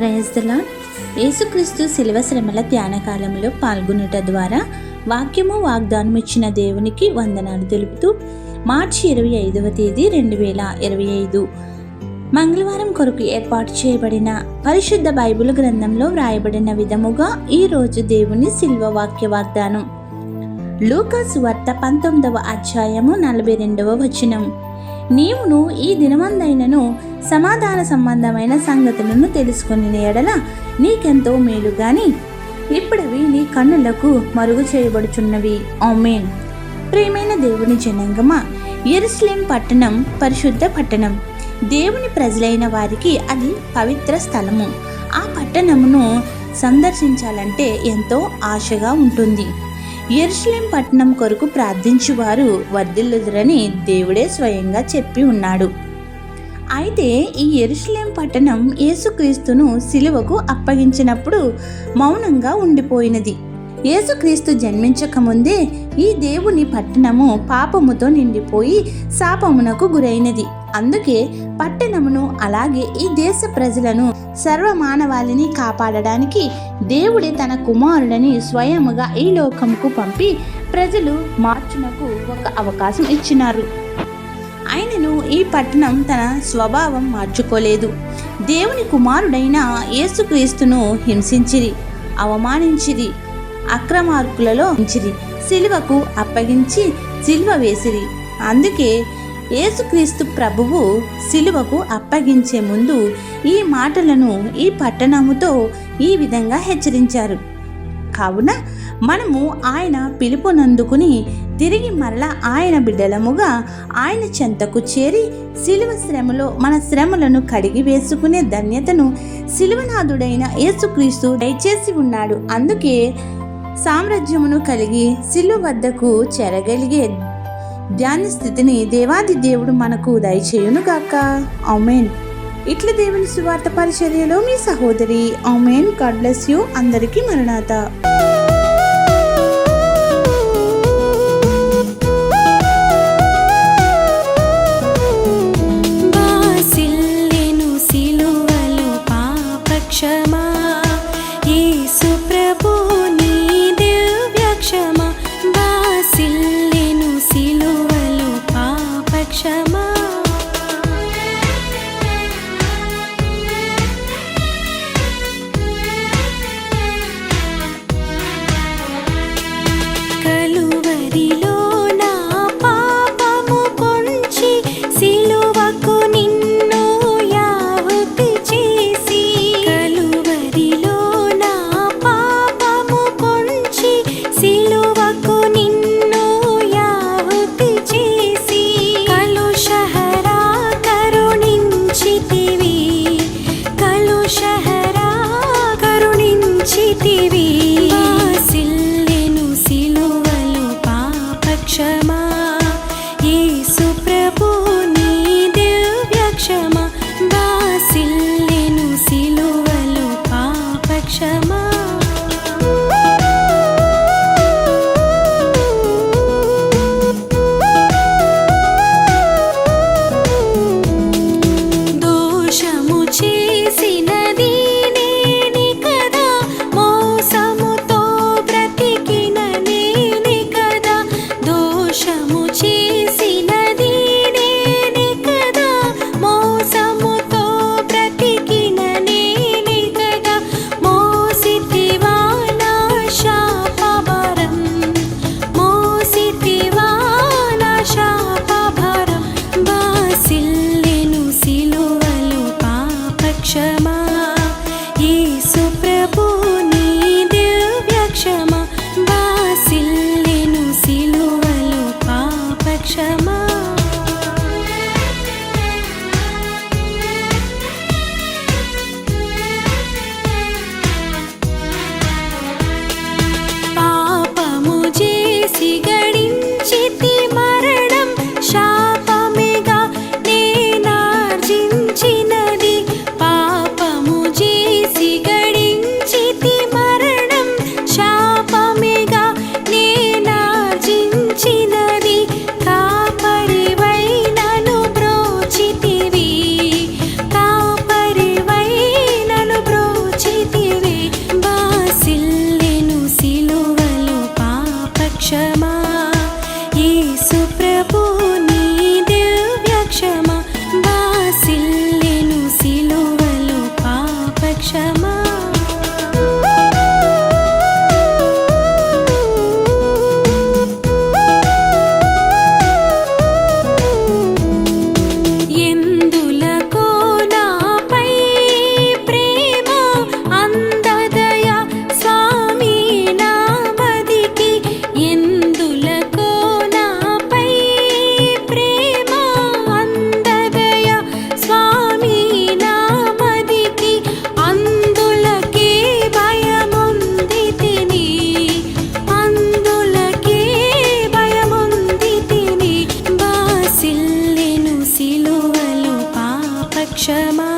ప్రయస్దలా యేసుక్రీస్తు శిలువ శ్రమల ధ్యాన కాలంలో పాల్గొనుట ద్వారా వాక్యము వాగ్దానం ఇచ్చిన దేవునికి వందనాలు తెలుపుతూ మార్చి ఇరవై ఐదవ తేదీ రెండు వేల ఇరవై ఐదు మంగళవారం కొరకు ఏర్పాటు చేయబడిన పరిశుద్ధ బైబిల్ గ్రంథంలో వ్రాయబడిన విధముగా ఈరోజు దేవుని శిల్వ వాక్య వాగ్దానం. లూకాసు వార్త పంతొమ్మిదవ అధ్యాయము నలభై రెండవ వచనం. నీవును ఈ దినమందైనను సమాధాన సంబంధమైన సంగతులను తెలుసుకుని ఎడల నీకెంతో మేలు గాని ఇప్పుడవి నీ కన్నులకు మరుగు చేయబడుచున్నవి. ఆమెన్. ప్రేమైన దేవుని జనాంగమా ఎరుస్లేం పట్టణం పరిశుద్ధ పట్టణం. దేవుని ప్రజలైన వారికి అది పవిత్ర స్థలము. ఆ పట్టణమును సందర్శించాలంటే ఎంతో ఆశగా ఉంటుంది. ఎరుసలేం పట్టణం కొరకు ప్రార్థించువారు వర్ధిల్లుదురని దేవుడే స్వయంగా చెప్పి ఉన్నాడు. అయితే ఈ ఎరుషలేం పట్టణం యేసుక్రీస్తును సిలువకు అప్పగించినప్పుడు మౌనంగా ఉండిపోయినది. యేసుక్రీస్తు జన్మించక ముందే ఈ దేవుని పట్టణము పాపముతో నిండిపోయి శాపమునకు గురైనది. అందుకే పట్టణమును అలాగే ఈ దేశ ప్రజలను సర్వమానవాళిని కాపాడడానికి దేవుడే తన కుమారుడని స్వయముగా ఈ లోకముకు పంపి ప్రజలు మార్చునకు ఒక అవకాశం ఇచ్చినారు. ఈ పట్టణం తన స్వభావం మార్చుకోలేదు. దేవుని కుమారుడైన యేసుక్రీస్తును హింసించిరి అవమానించిరి అక్రమార్కులలో ఉంచిరి సిలువకు అప్పగించి సిలువ వేసిరి. అందుకే యేసుక్రీస్తు ప్రభువు సిలువకు అప్పగించే ముందు ఈ మాటలను ఈ పట్టణముతో ఈ విధంగా హెచ్చరించారు. కావున మనము ఆయన పిలుపునందుకుని తిరిగి మరలా ఆయన బిడ్డలముగా ఆయన చెంతకు చేరి శిలువ శ్రమలో మన శ్రమలను కడిగి వేసుకునే ధన్యతను శిలువనాథుడైన యేసుక్రీస్తు దయచేసి ఉన్నాడు. అందుకే సామ్రాజ్యమును కలిగి శిలువ వద్దకు చేరగలిగే ధ్యాన స్థితిని దేవాది దేవుడు మనకు దయచేయునుగాక అవుమేన్ ఇట్ల దేవుని సువార్త పరిచర్యలో మీ సహోదరి ఆమెన్. God bless you. అందరికీ మరణాత. மெல்லிசை நதி mama. 什么